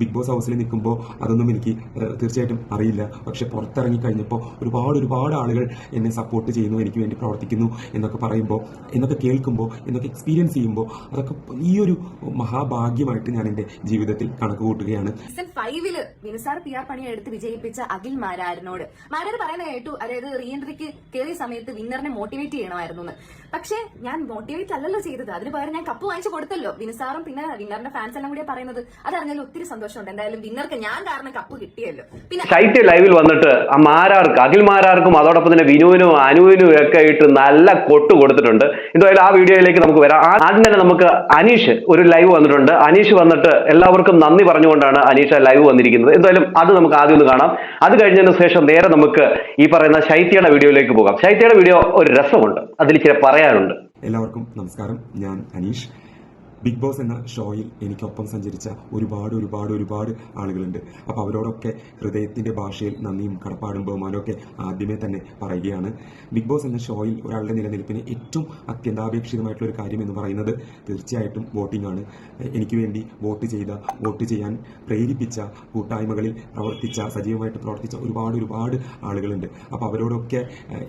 Big boss ഹൗസിൽ നിൽക്കുമ്പോൾ അതൊന്നും എനിക്ക് തീർച്ചയായിട്ടും അറിയില്ല. പക്ഷെ പുറത്തിറങ്ങി കഴിഞ്ഞപ്പോൾ ഒരുപാട് ഒരുപാട് ആളുകൾ എന്നെ സപ്പോർട്ട് ചെയ്യുന്നു എനിക്ക് വേണ്ടി പ്രവർത്തിക്കുന്നു എന്നൊക്കെ പറയുമ്പോൾ എന്നൊക്കെ കേൾക്കുമ്പോൾ എന്നൊക്കെ എക്സ്പീരിയൻസ് ചെയ്യുമ്പോൾ അതൊക്കെ വലിയൊരു മഹാഭാഗ്യമായിട്ട് ഞാൻ എന്റെ ജീവിതത്തിൽ കണക്ക് കൂട്ടുകയാണ്. സീസൺ ഫൈവിൽ വിനുസാർ പി ആർ പണിയെ എടുത്ത് വിജയിപ്പിച്ച അഖിൽ മാരാരനോട്. മാരാർ പറയുന്ന കേട്ടു അതായത് റീ എൻട്രിക്ക് കയറിയ സമയത്ത് വിന്നറിനെ മോട്ടിവേറ്റ് ചെയ്യണമായിരുന്നു എന്ന്. പക്ഷേ ഞാൻ മോട്ടിവേറ്റ് അല്ലല്ലോ ചെയ്തത്. അതിന് പകരം ഞാൻ കപ്പ് വാങ്ങിച്ചു കൊടുത്തല്ലോ. വിനുസാറും പിന്നെ വിന്നറിന്റെ ഫാൻസ് എല്ലാം കൂടിയാ പറയുന്നത്. അതറിഞ്ഞാൽ ഒത്തിരി സന്തോഷമുണ്ട്. എന്തായാലും വിന്നർക്ക് ഞാൻ കാരണം കപ്പ് കിട്ടിയല്ലോ. പിന്നെ ശൈത്യ ലൈവിൽ വന്നിട്ട് ആ മാരാർക്ക് അഖിൽ മാരാർക്കും അതോടൊപ്പം തന്നെ വിനുവിനും അനുവിനും ഒക്കെ ആയിട്ട് നല്ല കൊട്ട് കൊടുത്തിട്ടുണ്ട്. എന്തായാലും ആ വീഡിയോയിലേക്ക് നമുക്ക് വരാം. ആദ്യം തന്നെ നമുക്ക് അനീഷ് ഒരു ലൈവ് വന്നിട്ടുണ്ട്. അനീഷ് വന്നിട്ട് എല്ലാവർക്കും നന്ദി പറഞ്ഞുകൊണ്ടാണ് അനീഷ ലൈവ് വന്നിരിക്കുന്നത്. എന്തായാലും അത് നമുക്ക് ആദ്യം ഒന്ന് കാണാം. അത് കഴിഞ്ഞതിന് ശേഷം നേരെ നമുക്ക് ഈ പറയുന്ന ശൈത്യയുടെ വീഡിയോയിലേക്ക് പോകാം. ശൈത്യയുടെ വീഡിയോ ഒരു രസമുണ്ട്. അതിൽ ചില പറയാനുണ്ട്. എല്ലാവർക്കും നമസ്കാരം. ഞാൻ അനീഷ്. ബിഗ് ബോസ് എന്ന ഷോയിൽ എനിക്കൊപ്പം സഞ്ചരിച്ച ഒരുപാട് ഒരുപാട് ഒരുപാട് ആളുകളുണ്ട്. അപ്പോൾ അവരോടൊക്കെ ഹൃദയത്തിന്റെ ഭാഷയിൽ നന്ദിയും കടപ്പാടും ബഹുമാനവും ഒക്കെ ആദ്യമേ തന്നെ പറയുകയാണ്. ബിഗ് ബോസ് എന്ന ഷോയിൽ ഒരാളുടെ നിലനിൽപ്പിന് ഏറ്റവും അത്യന്താപേക്ഷിതമായിട്ടുള്ള ഒരു കാര്യം എന്ന് പറയുന്നത് തീർച്ചയായിട്ടും വോട്ടിംഗ് ആണ്. എനിക്ക് വേണ്ടി വോട്ട് ചെയ്ത വോട്ട് ചെയ്യാൻ പ്രേരിപ്പിച്ച കൂട്ടായ്മകളിൽ പ്രവർത്തിച്ച സജീവമായിട്ട് പ്രവർത്തിച്ച ഒരുപാട് ഒരുപാട് ആളുകളുണ്ട്. അപ്പോൾ അവരോടൊക്കെ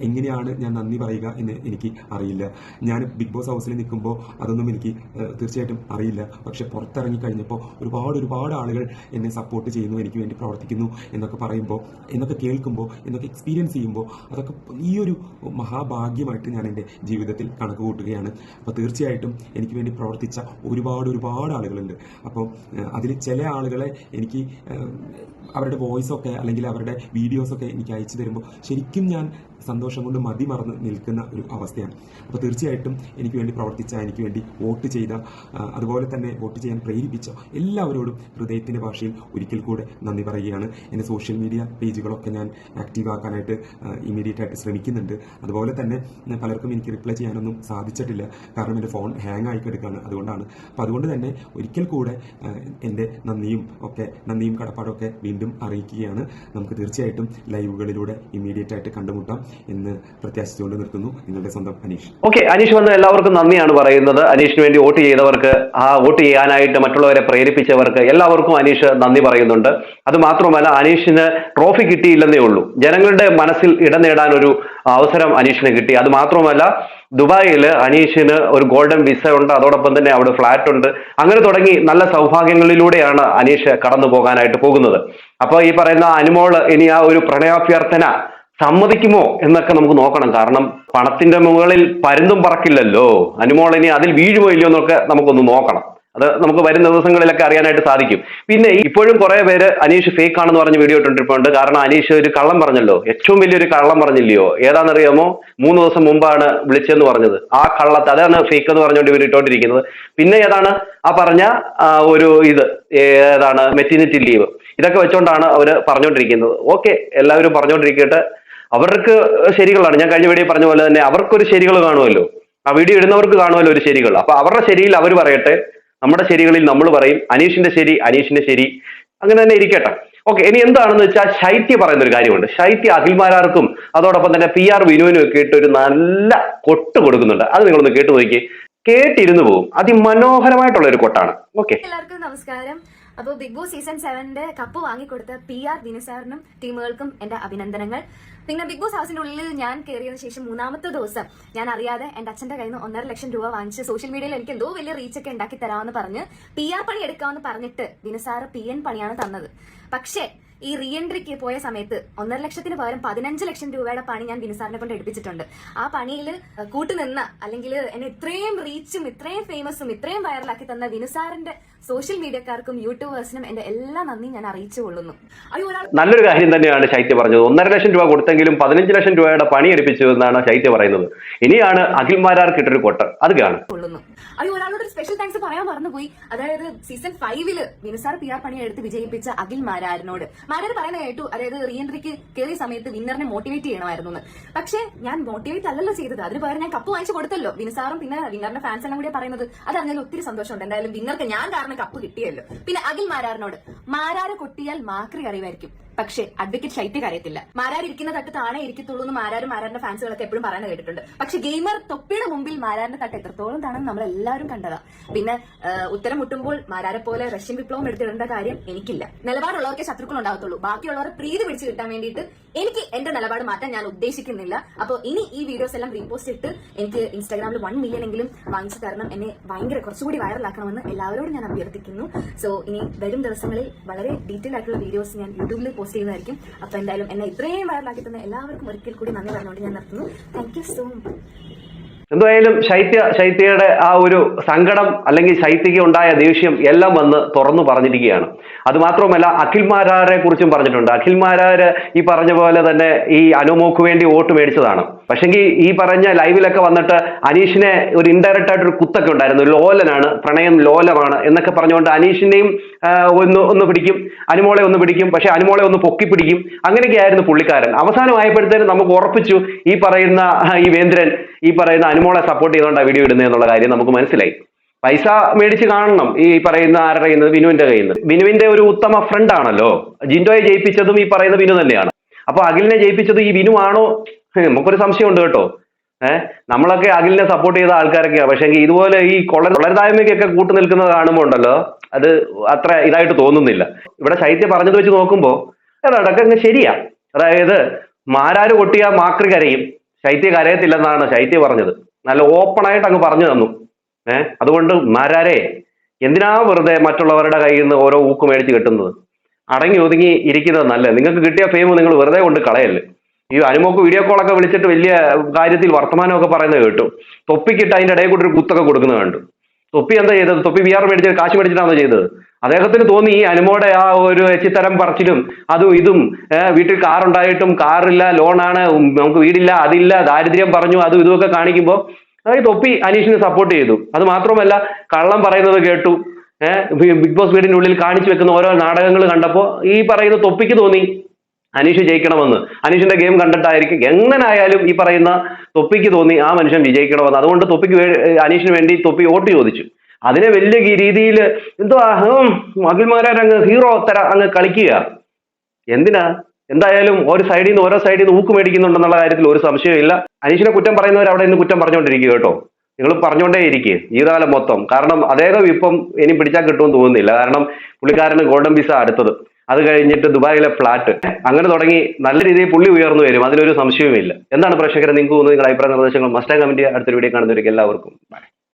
എങ്ങനെയാണ് ഞാൻ നന്ദി പറയുക എന്ന് എനിക്ക് അറിയില്ല. ഞാൻ ബിഗ് ബോസ് ഹൗസിൽ നിൽക്കുമ്പോൾ അതൊന്നും എനിക്ക് ഏഹ്, തീർച്ചയായിട്ടും അറിയില്ല. പക്ഷെ പുറത്തിറങ്ങി കഴിഞ്ഞപ്പോൾ ഒരുപാട് ഒരുപാട് ആളുകൾ എന്നെ സപ്പോർട്ട് ചെയ്യുന്നു എനിക്ക് വേണ്ടി പ്രവർത്തിക്കുന്നു എന്നൊക്കെ പറയുമ്പോൾ എന്നൊക്കെ കേൾക്കുമ്പോൾ എന്നൊക്കെ എക്സ്പീരിയൻസ് ചെയ്യുമ്പോൾ അതൊക്കെ ഈ ഒരു മഹാഭാഗ്യമായിട്ട് ഞാൻ എന്റെ ജീവിതത്തിൽ കണക്ക് കൂട്ടുകയാണ് അപ്പോൾ തീർച്ചയായിട്ടും എനിക്ക് വേണ്ടി പ്രവർത്തിച്ച ഒരുപാട് ഒരുപാട് ആളുകളുണ്ട്. അപ്പോൾ അതിൽ ചില ആളുകളെ എനിക്ക് അവരുടെ വോയിസൊക്കെ അല്ലെങ്കിൽ അവരുടെ വീഡിയോസൊക്കെ എനിക്ക് അയച്ചു തരുമ്പോൾ ശരിക്കും ഞാൻ സന്തോഷം കൊണ്ട് മതി മറന്ന് നിൽക്കുന്ന ഒരു അവസ്ഥയാണ്. അപ്പോൾ തീർച്ചയായിട്ടും എനിക്ക് വേണ്ടി പ്രവർത്തിച്ച എനിക്ക് വേണ്ടി വോട്ട് ചെയ്ത അതുപോലെ തന്നെ വോട്ട് ചെയ്യാൻ പ്രേരിപ്പിച്ച എല്ലാവരോടും ഹൃദയത്തിന്റെ ഭാഷയിൽ ഒരിക്കൽ കൂടെ നന്ദി പറയുകയാണ്. എന്റെ സോഷ്യൽ മീഡിയ പേജുകളൊക്കെ ഞാൻ ആക്റ്റീവ് ആക്കാനായിട്ട് ഇമ്മീഡിയറ്റ് ആയിട്ട് ശ്രമിക്കുന്നുണ്ട്. അതുപോലെ തന്നെ പലർക്കും എനിക്ക് റിപ്ലൈ ചെയ്യാനൊന്നും സാധിച്ചിട്ടില്ല. കാരണം എന്റെ ഫോൺ ഹാങ് ആയി കിടക്കുകയാണ് അതുകൊണ്ടാണ്. അപ്പോൾ അതുകൊണ്ട് തന്നെ ഒരിക്കൽ കൂടെ എന്റെ നന്ദിയും ഒക്കെ നന്ദിയും കടപ്പാടും ഒക്കെ വീണ്ടും അറിയിക്കുകയാണ്. നമുക്ക് തീർച്ചയായിട്ടും ലൈവുകളിലൂടെ ഇമ്മീഡിയറ്റ് ആയിട്ട് കണ്ടുമുട്ടാം. എന്ന് പ്രത്യാശിച്ചുകൊണ്ട് നിർത്തുന്നു നിങ്ങളുടെ സ്വന്തം അനീഷ്. ഓക്കെ അനീഷ് വന്ന എല്ലാവർക്കും നന്ദിയാണ് പറയുന്നത്. അനീഷിന് വേണ്ടി വോട്ട് ചെയ്തവർക്ക് ആ വോട്ട് ചെയ്യാനായിട്ട് മറ്റുള്ളവരെ പ്രേരിപ്പിച്ചവർക്ക് എല്ലാവർക്കും അനീഷ് നന്ദി പറയുന്നുണ്ട്. അത് മാത്രമല്ല അനീഷിന് ട്രോഫി കിട്ടിയില്ലെന്നേ ഉള്ളൂ. ജനങ്ങളുടെ മനസ്സിൽ ഇടം നേടാൻ ഒരു അവസരം അനീഷിന് കിട്ടി. അത് മാത്രമല്ല ദുബായിൽ അനീഷിന് ഒരു ഗോൾഡൻ വിസ ഉണ്ട്. അതോടൊപ്പം തന്നെ അവിടെ ഫ്ലാറ്റ് ഉണ്ട്. അങ്ങനെ തുടങ്ങി നല്ല സൗഭാഗ്യങ്ങളിലൂടെയാണ് അനീഷ് കടന്നു പോകാനായിട്ട് പോകുന്നത്. അപ്പോൾ ഈ പറയുന്ന അനുമോൾ ഇനി ആ ഒരു പ്രണയാഭ്യർത്ഥന സമ്മതിക്കുമോ എന്നൊക്കെ നമുക്ക് നോക്കണം. കാരണം പണത്തിന്റെ മുകളിൽ പരുന്തും പറക്കില്ലല്ലോ. അനുമോൾ ഇനി അതിൽ വീഴുമോ ഇല്ലയോ എന്നൊക്കെ നമുക്കൊന്ന് നോക്കണം. അത് നമുക്ക് വരുന്ന ദിവസങ്ങളിലൊക്കെ അറിയാനായിട്ട് സാധിക്കും. പിന്നെ ഇപ്പോഴും കുറെ പേര് അനീഷ് ഫേക്ക് ആണെന്ന് പറഞ്ഞ് വീഡിയോ ഇട്ടിട്ടുണ്ട്. കാരണം അനീഷ് ഒരു കള്ളം പറഞ്ഞല്ലോ. ഏറ്റവും വലിയൊരു കള്ളം പറഞ്ഞില്ലയോ? ഏതാണെന്നറിയാമോ? മൂന്ന് ദിവസം മുമ്പാണ് വിളിച്ചെന്ന് പറഞ്ഞത്. ആ കള്ളത്തെ അതാണ് ഫേക്ക് എന്ന് പറഞ്ഞുകൊണ്ട് ഇവർ ഇട്ടോണ്ടിരിക്കുന്നത്. പിന്നെ ഏതാണ്? ആ പറഞ്ഞ ഒരു ഇത് ഏതാണ്? മെറ്റിനിറ്റി ലീവ് ഇതൊക്കെ വെച്ചോണ്ടാണ് അവർ പറഞ്ഞുകൊണ്ടിരിക്കുന്നത് ഓക്കെ എല്ലാവരും പറഞ്ഞുകൊണ്ടിരിക്കട്ടെ അവർക്ക് ശരികളാണ്. ഞാൻ കഴിഞ്ഞ വീഡിയോ പറഞ്ഞ പോലെ തന്നെ അവർക്കൊരു ശരികൾ കാണുമല്ലോ. ആ വീഡിയോ ഇടുന്നവർക്ക് കാണുമല്ലോ ഒരു ശരികൾ. അപ്പൊ അവരുടെ ശരിയിൽ അവർ പറയട്ടെ. നമ്മുടെ ശരികളിൽ നമ്മൾ പറയും. അനീഷിന്റെ ശരി അനീഷിന്റെ ശരി. അങ്ങനെ തന്നെ ഇരിക്കട്ടെ. ഓക്കെ ഇനി എന്താണെന്ന് വെച്ചാൽ ശൈത്യ പറയുന്ന ഒരു കാര്യമുണ്ട്. ശൈത്യ അഖിൽമാരാർക്കും അതോടൊപ്പം തന്നെ പി ആർ വിനുവിനും ഒക്കെ ഇട്ട് ഒരു നല്ല കൊട്ട് കൊടുക്കുന്നുണ്ട്. അത് നിങ്ങളൊന്ന് കേട്ടു നോക്കി കേട്ടിരുന്നു പോകും അതിമനോഹരമായിട്ടുള്ള ഒരു കൊട്ടാണ്. ഓക്കെ. എല്ലാവർക്കും നമസ്കാരം. അപ്പോൾ ബിഗ് ബോസ് സീസൺ സെവന്റെ കപ്പ് വാങ്ങിക്കൊടുത്ത പി ആർ ദിനസാറിനും ടീമുകൾക്കും എന്റെ അഭിനന്ദനങ്ങൾ. പിന്നെ ബിഗ് ബോസ് ഹൗസിന്റെ ഉള്ളിൽ ഞാൻ കയറിയതിനു ശേഷം മൂന്നാമത്തെ ദിവസം ഞാൻ അറിയാതെ എന്റെ അച്ഛന്റെ കയ്യിൽ നിന്ന് ഒന്നര ലക്ഷം രൂപ വാങ്ങിച്ച് സോഷ്യൽ മീഡിയയിൽ എനിക്ക് എന്തോ വലിയ റീച്ച് ഒക്കെ ഉണ്ടാക്കി തരാമെന്ന് പറഞ്ഞ് പി ആർ പണി എടുക്കാമെന്ന് പറഞ്ഞിട്ട് ദിനസാറ് പി എൻ പണിയാണ് തന്നത്. പക്ഷേ ഈ റീ എൻട്രിക്ക് പോയ സമയത്ത് ഒന്നര ലക്ഷത്തിന് പകരം പതിനഞ്ച് ലക്ഷം രൂപയുടെ പണി ഞാൻ ബിനുസാറിനെ കൊണ്ട് എടുപ്പിച്ചിട്ടുണ്ട്. ആ പണിയിൽ കൂട്ടുനിന്ന അല്ലെങ്കിൽ എന്നെ ഇത്രയും റീച്ചും ഇത്രയും ഫേമസും ഇത്രയും വൈറലാക്കി തന്ന ബിനുസാറിന്റെ സോഷ്യൽ മീഡിയക്കാർക്കും യൂട്യൂബേഴ്സിനും എന്റെ എല്ലാ നന്ദിയും ഞാൻ അറിയിച്ചു കൊള്ളുന്നു. നല്ലൊരു കാര്യം തന്നെയാണ് ശൈത്യ പറഞ്ഞത്. ഒന്നര ലക്ഷം രൂപ കൊടുത്തെങ്കിലും പതിനഞ്ച് ലക്ഷം രൂപയുടെ പണി എടുപ്പിച്ചു എന്നാണ് ശൈത്യ പറയുന്നത്. ഇനിയാണ് അഖിൽമാരാർ കിട്ടൊരു കൊട്ട അത് കാണുന്നു അയ്യോ ഒരാളോട് ഒരു സ്പെഷ്യൽ താങ്ക്സ് പറയാൻ മറന്നുപോയി. അതായത് സീസൺ ഫൈവിൽ ബിനുസാർ പി ആർ പണി എടുത്ത് വിജയിപ്പിച്ച അഖിൽ മാരാരനോട് മാരാർ പറയുന്ന കേട്ടു അതായത് റീ എൻട്രിക്ക് കയറിയ സമയത്ത് വിന്നറിനെ മോട്ടിവേറ്റ് ചെയ്യണമായിരുന്നു എന്ന് പക്ഷേ ഞാൻ മോട്ടിവേറ്റ് അല്ലല്ലോ ചെയ്തത്. അതിന് പകരം ഞാൻ കപ്പ് വാങ്ങിച്ചു കൊടുത്തല്ലോ. വിനസാറും പിന്നെ വിന്നറിന്റെ ഫാൻസ് എല്ലാം കൂടി പറയുന്നത്. അതറിഞ്ഞാൽ ഒത്തിരി സന്തോഷമുണ്ട്. എന്തായാലും വിന്നർക്ക് ഞാൻ കാരണം കപ്പ് കിട്ടിയല്ലോ. പിന്നെ അഖിൽ മാരാറിനോട് മാരാറ് കൊട്ടിയാൽ മാക്രി അറിവായിരിക്കും. പക്ഷേ അഡ്വക്കേറ്റ് ശൈത്യ കാര്യത്തില്ല. മാരാർ ഇരിക്കുന്ന തട്ട് താണേ ഇരിക്കത്തുള്ളൂ എന്ന് മാരാരും മാരാറിന്റെ ഫാൻസുകളൊക്കെ എപ്പോഴും പറയുന്നത് കേട്ടിട്ടുണ്ട്. പക്ഷെ ഗെയിമർ തൊപ്പിയുടെ മുമ്പിൽ മാരാറിന്റെ തട്ട് എത്രത്തോളം താണെന്ന് നമ്മൾ എല്ലാവരും കണ്ടതാ. പിന്നെ ഉത്തരം മുട്ടുമ്പോൾ മാരാരെ പോലെ റഷ്യൻ വിപ്ലവം എടുത്തിടേണ്ട കാര്യം എനിക്കില്ല. നിലപാടുള്ളവർക്ക് ശത്രുക്കൾ ഉണ്ടാകത്തുള്ളൂ. ബാക്കിയുള്ളവരെ പ്രീതി പിടിച്ചു കിട്ടാൻ വേണ്ടിയിട്ട് എനിക്ക് എന്റെ നിലപാട് മാറ്റാൻ ഞാൻ ഉദ്ദേശിക്കുന്നില്ല. അപ്പോൾ ഇനി ഈ വീഡിയോസ് എല്ലാം റീപോസ്റ്റ് ഇട്ട് എനിക്ക് ഇൻസ്റ്റാഗ്രാമിൽ വൺ മില്യൺ എങ്കിലും വാങ്ങിച്ചു തരണം. എന്നെ ഭയങ്കര കുറച്ചുകൂടി വൈറലാക്കണമെന്ന് എല്ലാവരോടും ഞാൻ അഭ്യർത്ഥിക്കുന്നു. സോ ഇനി വരും ദിവസങ്ങളിൽ വളരെ ഡീറ്റെയിൽ ആയിട്ടുള്ള വീഡിയോസ് ഞാൻ യൂട്യൂബിൽ പോസ്റ്റ് ചെയ്യുന്നതായിരിക്കും അപ്പൊ എന്തായാലും എന്നെ ഇത്രയും വൈറലാക്കി തന്നെ എല്ലാവർക്കും ഒരിക്കൽ കൂടി നന്ദി പറഞ്ഞുകൊണ്ട് ഞാൻ നിർത്തുന്നു. താങ്ക് യു സോ മച്ച് എന്തായാലും ശൈത്യ ശൈത്യയുടെ ആ ഒരു സങ്കടം അല്ലെങ്കിൽ ശൈത്യക്ക് ഉണ്ടായ ദേഷ്യം എല്ലാം വന്ന് തുറന്നു പറഞ്ഞിരിക്കുകയാണ്. അത് മാത്രമല്ല അഖിൽ മാരാരെ കുറിച്ചും പറഞ്ഞിട്ടുണ്ട്. അഖിൽ മാരാര് ഈ പറഞ്ഞ പോലെ തന്നെ ഈ അനുമോക്ക് വേണ്ടി വോട്ട് മേടിച്ചതാണ്. പക്ഷെങ്കിൽ ഈ പറഞ്ഞ ലൈവിലൊക്കെ വന്നിട്ട് അനീഷിനെ ഒരു ഇൻഡയറക്റ്റ് ആയിട്ട് ഒരു കുത്തൊക്കെ ഉണ്ടായിരുന്നു. ലോലനാണ് പ്രണയം ലോലമാണ് എന്നൊക്കെ പറഞ്ഞുകൊണ്ട് അനീഷിനെയും ഒന്ന് ഒന്ന് പിടിക്കും. അനുമോളെ ഒന്ന് പിടിക്കും. പക്ഷെ അനുമോളെ ഒന്ന് പൊക്കി പിടിക്കും. അങ്ങനെയൊക്കെയായിരുന്നു പുള്ളിക്കാരൻ. അവസാനമായപ്പോഴത്തേനും നമുക്ക് ഉറപ്പിച്ചു ഈ പറയുന്ന ഈ വേന്ദ്രൻ ഈ പറയുന്ന അനുമോളെ സപ്പോർട്ട് ചെയ്തുകൊണ്ടാണ് വീഡിയോ ഇടുന്നത് എന്നുള്ള കാര്യം നമുക്ക് മനസ്സിലായി. പൈസ മേടിച്ച് കാണണം ഈ പറയുന്ന ആരുടെ കയ്യിൽ നിന്ന്? വിനുവിന്റെ കയ്യിൽ നിന്ന്. വിനുവിന്റെ ഒരു ഉത്തമ ഫ്രണ്ട് ആണല്ലോ. ജിൻഡോയെ ജയിപ്പിച്ചതും ഈ പറയുന്ന വിനു തന്നെയാണ്. അപ്പൊ അഖിലിനെ ജയിപ്പിച്ചത് ഈ വിനു ആണോ നമുക്കൊരു സംശയമുണ്ട് കേട്ടോ. ഏഹ് നമ്മളൊക്കെ അഖിലിനെ സപ്പോർട്ട് ചെയ്ത ആൾക്കാരൊക്കെയാണ് പക്ഷേ ഇതുപോലെ ഈ കൊള്ള കൊള്ളരുതായ്മയ്ക്കൊക്കെ കൂട്ടു നിൽക്കുന്നത് കാണുമ്പോൾ ഉണ്ടല്ലോ അത് അത്ര ഇതായിട്ട് തോന്നുന്നില്ല. ഇവിടെ ശൈത്യ പറഞ്ഞത് വെച്ച് നോക്കുമ്പോൾ അതൊക്കെ അങ്ങ് ശരിയാ. അതായത് മാരാര് കൊട്ടിയ മാക്രി കരയും. ശൈത്യ കരയത്തില്ലെന്നാണ് ശൈത്യ പറഞ്ഞത്. നല്ല ഓപ്പൺ ആയിട്ട് അങ്ങ് പറഞ്ഞു തന്നു. ഏഹ് അതുകൊണ്ട് മാരാരെ എന്തിനാ വെറുതെ മറ്റുള്ളവരുടെ കയ്യിൽ നിന്ന് ഓരോ ഊക്ക് മേടിച്ച് കിട്ടുന്നത്? അടങ്ങി ഒതുങ്ങി ഇരിക്കുന്നത് നല്ലത്. നിങ്ങൾക്ക് കിട്ടിയ ഫെയിം നിങ്ങൾ വെറുതെ കൊണ്ട് കളയല്ലേ. ഈ അനുമോക്ക് വീഡിയോ കോളൊക്കെ വിളിച്ചിട്ട് വലിയ കാര്യത്തിൽ വർത്തമാനമൊക്കെ പറയുന്നത് കേട്ടു. തൊപ്പിക്കിട്ട് അതിന്റെ ഇടയിൽ കൂടി ഒരു കുത്തൊക്കെ കൊടുക്കുന്നത് കണ്ടു. തൊപ്പി എന്താ ചെയ്തത്? തൊപ്പി വി ആർ മേടിച്ച കാശ് മേടിച്ചിട്ടാണോ ചെയ്തത്? അദ്ദേഹത്തിന് തോന്നി ഈ അനുമോടെ ആ ഒരു എച്ചിത്തരം പറച്ചിലും അതും ഇതും വീട്ടിൽ വീട്ടിൽ കാറുണ്ടായിട്ടും കാറില്ല ലോണാണ് നമുക്ക് വീടില്ല അതില്ല ദാരിദ്ര്യം പറഞ്ഞു അതും ഇതുമൊക്കെ കാണിക്കുമ്പോൾ ഈ തൊപ്പി അനീഷിനെ സപ്പോർട്ട് ചെയ്തു. അത് മാത്രമല്ല കള്ളം പറയുന്നത് കേട്ടു. ഏഹ് ബിഗ് ബോസ് വീടിന്റെ ഉള്ളിൽ കാണിച്ചു വെക്കുന്ന ഓരോ നാടകങ്ങൾ കണ്ടപ്പോൾ ഈ പറയുന്ന തൊപ്പിക്ക് തോന്നി. അനീഷ് ജയിക്കണമെന്ന്. അനീഷിന്റെ ഗെയിം കണ്ടിട്ടായിരിക്കും എങ്ങനായാലും ഈ പറയുന്ന തൊപ്പിക്ക് തോന്നി ആ മനുഷ്യൻ വിജയിക്കണമെന്ന്. അതുകൊണ്ട് തൊപ്പിക്ക് അനീഷിന് വേണ്ടി തൊപ്പി വോട്ട് ചോദിച്ചു. അതിനെ വലിയ രീതിയിൽ എന്തോ അഖിൽമാരാർ അങ്ങ് ഹീറോ തര അങ്ങ് കളിക്കുക. എന്തിനാ? എന്തായാലും ഒരു സൈഡിൽ നിന്ന് ഓരോ സൈഡിൽ നിന്ന് ഊക്ക് മേടിക്കുന്നുണ്ടെന്നുള്ള കാര്യത്തിൽ ഒരു സംശയമില്ല അനീഷിനെ കുറ്റം പറയുന്നവർ അവിടെ നിന്ന് കുറ്റം പറഞ്ഞുകൊണ്ടിരിക്കുക കേട്ടോ. നിങ്ങൾ പറഞ്ഞുകൊണ്ടേ ഇരിക്കുക ജീവിതകാലം മൊത്തം. കാരണം അദ്ദേഹം ഇപ്പം ഇനി പിടിച്ചാൽ കിട്ടുമെന്ന് തോന്നുന്നില്ല. കാരണം പുള്ളിക്കാരന് ഗോൾഡൻ വിസ അടുത്തത്. അത് കഴിഞ്ഞിട്ട് ദുബായിലെ ഫ്ലാറ്റ്. അങ്ങനെ തുടങ്ങി നല്ല രീതിയിൽ പുള്ളി ഉയർന്നു വരും. അതിലൊരു സംശയവുമില്ല. എന്താണ് പ്രേക്ഷകരെ നിങ്ങൾക്ക് തോന്നുന്നത് നിങ്ങളുടെ അഭിപ്രായ നിർദ്ദേശങ്ങൾ മസ്റ്റാ കമന്റ് അടുത്തൊരു വീഡിയോ കാണുന്നവർക്ക് എല്ലാവർക്കും.